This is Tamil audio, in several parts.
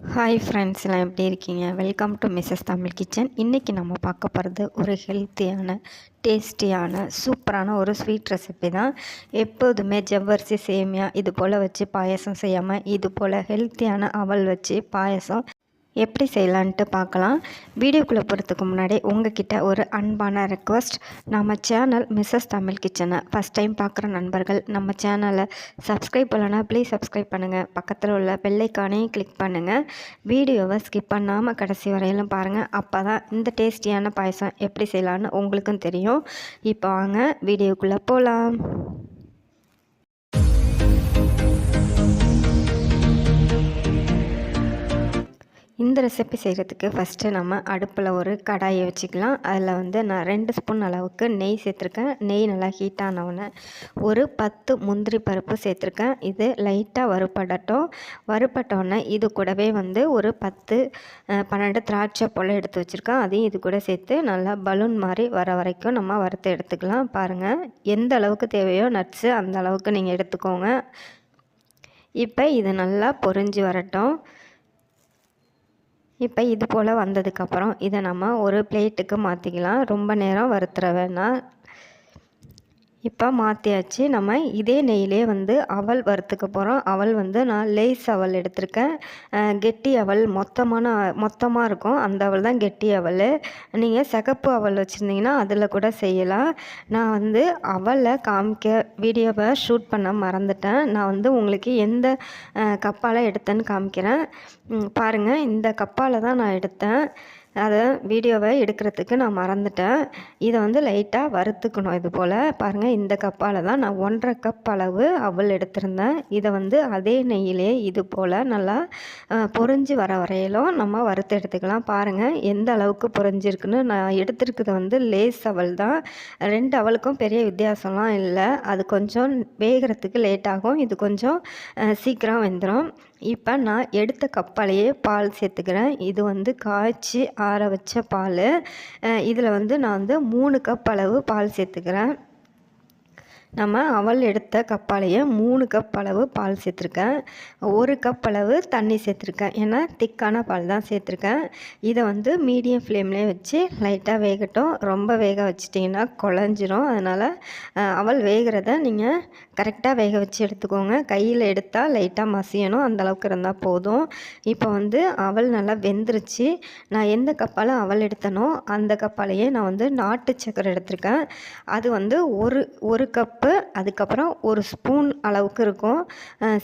ஹாய் ஃப்ரெண்ட்ஸ் எல்லாம் எப்படி இருக்கீங்க? Welcome to Mrs Tamil kitchen இன்றைக்கி நம்ம பார்க்க போகிறது ஒரு ஹெல்த்தியான டேஸ்டியான சூப்பரான ஒரு ஸ்வீட் ரெசிபி தான். எப்போதுமே ஜவ்வரிசி சேமியா இது போல் வச்சு பாயசம் செய்யாமல் இது போல் ஹெல்த்தியான அவல் வச்சு பாயசம் எப்படி செய்யலான்ட்டு பார்க்கலாம். வீடியோக்குள்ளே போகிறதுக்கு முன்னாடி உங்ககிட்ட ஒரு அன்பான ரெக்வஸ்ட் நம்ம சேனல் மிஸ்ஸஸ் தமிழ் கிச்சனை ஃபஸ்ட் டைம் பார்க்குற நண்பர்கள் நம்ம சேனலை சப்ஸ்கிரைப் பண்ணலன்னா ப்ளீஸ் சப்ஸ்கிரைப் பண்ணுங்கள் பக்கத்தில் உள்ள பெல்லைக்கானையும் கிளிக் பண்ணுங்கள் வீடியோவை ஸ்கிப் பண்ணாமல் கடைசி வரையிலும் பாருங்கள் அப்போ தான் இந்த டேஸ்டியான பாயசம் எப்படி செய்யலான்னு உங்களுக்கும் தெரியும். இப்போ வாங்க வீடியோக்குள்ளே போகலாம் இந்த ரெசிபி செய்கிறதுக்கு ஃபஸ்ட்டு நம்ம அடுப்பில் ஒரு கடாயை வச்சுக்கலாம். அதில் வந்து நான் ரெண்டு ஸ்பூன் அளவுக்கு நெய் சேர்த்துருக்கேன். நெய் நல்லா ஹீட் ஆனவுடனே ஒரு பத்து முந்திரி பருப்பு சேர்த்துருக்கேன். இது லைட்டாக வறுப்படட்டும் வறுப்பட்டோடனே இது கூடவே வந்து ஒரு பத்து பன்னெண்டு திராட்சை போல் எடுத்து வச்சுருக்கேன். அதையும் இது கூட சேர்த்து நல்லா பலூன் மாதிரி வர வரைக்கும் நம்ம வறுத்து எடுத்துக்கலாம். பாருங்கள் எந்த அளவுக்கு தேவையோ நட்ஸு அந்த அளவுக்கு நீங்கள் எடுத்துக்கோங்க. இப்போ இது நல்லா பொறிஞ்சு வரட்டும். இப்போ இது போல் வந்ததுக்கப்புறம் இதை நம்ம ஒரு பிளேட்டுக்கு மாற்றிக்கலாம். ரொம்ப நேரம் வறுத்துற வேணாம் இப்போ மாற்றியாச்சு நம்ம இதே நெய்யிலே வந்து அவல் வறுத்துக்க போகிறோம் அவல் வந்து நான் லேஸ் அவல் எடுத்திருக்கேன். கெட்டி அவல் மொத்தமான மொத்தமாக இருக்கும். அந்த அவல் தான் கெட்டி அவல். நீங்கள் சிகப்பு அவல் வச்சுருந்தீங்கன்னா அதில் கூட செய்யலாம். நான் வந்து அவலை காமிக்க வீடியோவை ஷூட் பண்ண மறந்துட்டேன். நான் வந்து உங்களுக்கு எந்த கப்பால் எடுத்தேன்னு காமிக்கிறேன். பாருங்கள் இந்த கப்பால் தான் நான் எடுத்தேன். அதை வீடியோவை எடுக்கிறதுக்கு நான் மறந்துட்டேன். இதை வந்து லைட்டாக வறுத்துக்கணும் இது போல். பாருங்கள் இந்த கப்பால் தான் நான் ஒன்றரை கப் அளவு அவள் எடுத்திருந்தேன். இதை வந்து அதே நெய்யிலே இது போல் நல்லா பொறிஞ்சு வர வரையிலும் நம்ம வறுத்து எடுத்துக்கலாம். பாருங்கள் எந்த அளவுக்கு பொறிஞ்சிருக்குன்னு நான் எடுத்துருக்குது வந்து லேஸ் அவள் தான். ரெண்டு அவளுக்கும் பெரிய வித்தியாசம்லாம் இல்லை. அது கொஞ்சம் வேகிறதுக்கு லேட் ஆகும். இது கொஞ்சம் சீக்கிரம் வெந்துடும் இப்போ நான் எடுத்த கப்பாலேயே பால் சேர்த்துக்கிறேன். இது வந்து காய்ச்சி ஆற வச்ச பால். இதில் வந்து நான் வந்து மூணு கப் அளவு பால் சேர்த்துக்கிறேன். நம்ம அவல் எடுத்த கப்பாலேயே மூணு கப் அளவு பால் சேர்த்துருக்கேன். ஒரு கப் அளவு தண்ணி சேர்த்துருக்கேன். ஏன்னா திக்கான பால் தான் சேர்த்துருக்கேன். இதை வந்து மீடியம் ஃப்ளேம்லேயே வச்சு லைட்டாக வேகட்டும். ரொம்ப வேக வச்சிட்டிங்கன்னா குழஞ்சிரும். அதனால் அவல் வேகிறத நீங்கள் கரெக்டாக வேக வச்சு எடுத்துக்கோங்க. கையில் எடுத்தால் லைட்டாக மசியணும். அந்தளவுக்கு இருந்தால் போதும். இப்போ வந்து அவல் நல்லா வெந்துருச்சு. நான் எந்த கப்பால் அவல் எடுத்தனோ அந்த கப்பாலேயே நான் வந்து நாட்டு சக்கரை எடுத்திருக்கேன். அது வந்து ஒரு ஒரு கப் கப்பு அதுக்கப்புறம் ஒரு ஸ்பூன் அளவுக்கு இருக்கும்.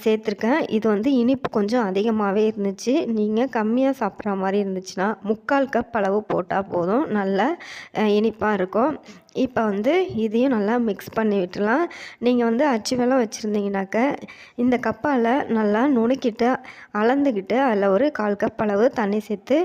சேர்த்துருக்கேன். இது வந்து இனிப்பு கொஞ்சம் அதிகமாகவே இருந்துச்சு. நீங்கள் கம்மியாக சாப்பிட்ற மாதிரி இருந்துச்சுன்னா முக்கால் கப் அளவு போட்டால் போதும். நல்ல இனிப்பாக இருக்கும். இப்போ வந்து இதையும் நல்லா மிக்ஸ் பண்ணி விட்டுலாம். நீங்கள் வந்து அச்சு வெள்ளம் வச்சுருந்தீங்கனாக்க இந்த கப்பால் நல்லா நுணுக்கிட்டு அளந்துக்கிட்டு அதில் ஒரு கால் கப் அளவு தண்ணி சேர்த்து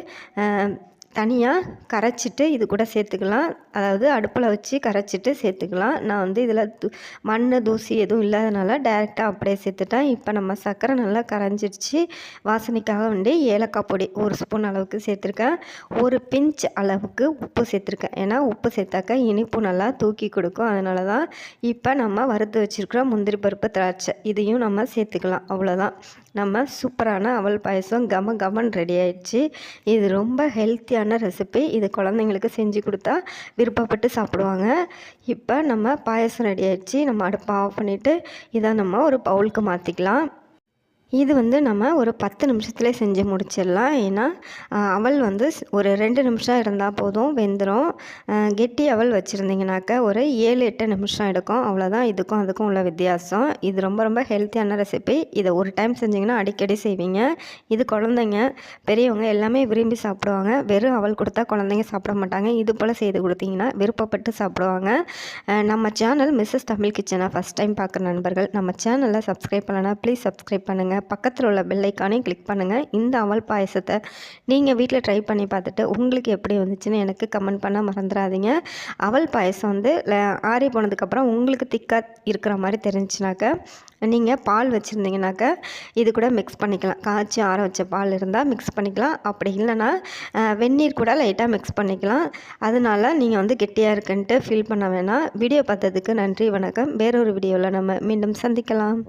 தனியாக கரைச்சிட்டு இது கூட சேர்த்துக்கலாம். அதாவது அடுப்பில் வச்சு கரைச்சிட்டு சேர்த்துக்கலாம். நான் வந்து இதில் தூ மண் தூசி எதுவும் இல்லாதனால டேரெக்டாக அப்படியே சேர்த்துட்டேன். இப்போ நம்ம சர்க்கரை நல்லா கரைஞ்சிடுச்சு. வாசனைக்காக வந்து ஏலக்காய் பொடி ஒரு ஸ்பூன் அளவுக்கு சேர்த்துருக்கேன். ஒரு பிஞ்ச் அளவுக்கு உப்பு சேர்த்துருக்கேன். ஏன்னா உப்பு சேர்த்தாக்க இனிப்பு நல்லா தூக்கி கொடுக்கும். அதனால தான் இப்போ நம்ம வறுத்து வச்சுருக்கிற முந்திரி பருப்பு திராட்சை இதையும் நம்ம சேர்த்துக்கலாம். அவ்வளோதான் நம்ம சூப்பரான அவல் பாயசம் கம கமன் ரெடி ஆயிடுச்சு. இது ரொம்ப ஹெல்த்தியான ரெசிபி இது குழந்தைங்களுக்கு செஞ்சு கொடுத்தா விருப்பப்பட்டு சாப்பிடுவாங்க. இப்போ நம்ம பாயசம் ரெடி ஆயிடுச்சு. நம்ம அடுப்பை ஆஃப் பண்ணிவிட்டு இதை நம்ம ஒரு பவுலுக்கு மாற்றிக்கலாம் இது வந்து நம்ம ஒரு பத்து நிமிஷத்துலேயே செஞ்சு முடிச்சிடலாம். ஏன்னா அவல் வந்து ஒரு ரெண்டு நிமிஷம் இருந்தால் போதும் வெந்துடும் கெட்டி அவல் வச்சுருந்தீங்கனாக்க ஒரு ஏழு எட்டு நிமிஷம் எடுக்கும். அவ்வளோதான் இதுக்கும் அதுக்கும் உள்ள வித்தியாசம். இது ரொம்ப ரொம்ப ஹெல்த்தியான ரெசிபி இதை ஒரு டைம் செஞ்சிங்கன்னா அடிக்கடி செய்வீங்க. இது குழந்தைங்க பெரியவங்க எல்லாமே விரும்பி சாப்பிடுவாங்க. வெறும் அவல் கொடுத்தா குழந்தைங்க சாப்பிட மாட்டாங்க. இது போல் செய்து கொடுத்தீங்கன்னா விருப்பப்பட்டு சாப்பிடுவாங்க. நம்ம சேனல் மிஸ்ஸஸ் தமிழ் கிச்சனை ஃபஸ்ட் டைம் பார்க்குற நண்பர்கள் நம்ம சேனலை சப்ஸ்கிரைப் பண்ணலன்னா ப்ளீஸ் சப்ஸ்கிரைப் பண்ணுங்கள் பக்கத்தில் உள்ள பெல்லைக்கானே கிளிக் பண்ணுங்கள் இந்த அவல் பாயசத்தை நீங்கள் வீட்டில் ட்ரை பண்ணி பார்த்துட்டு உங்களுக்கு எப்படி வந்துச்சுன்னு எனக்கு கமெண்ட் பண்ண மறந்துடாதீங்க அவல் பாயசம் வந்து ஆறி போனதுக்கப்புறம் உங்களுக்கு திக்காக இருக்கிற மாதிரி தெரிஞ்சுனாக்க நீங்கள் பால் வச்சுருந்தீங்கனாக்க இது கூட மிக்ஸ் பண்ணிக்கலாம். காய்ச்சி ஆற வச்ச பால் இருந்தால் மிக்ஸ் பண்ணிக்கலாம். அப்படி இல்லைன்னா வெந்நீர் கூட லைட்டாக மிக்ஸ் பண்ணிக்கலாம். அதனால் நீங்கள் வந்து கெட்டியாக இருக்குன்ட்டு ஃபீல் பண்ண வேணாம். வீடியோ பார்த்ததுக்கு நன்றி வணக்கம். வேறொரு வீடியோவில் நம்ம மீண்டும் சந்திக்கலாம்.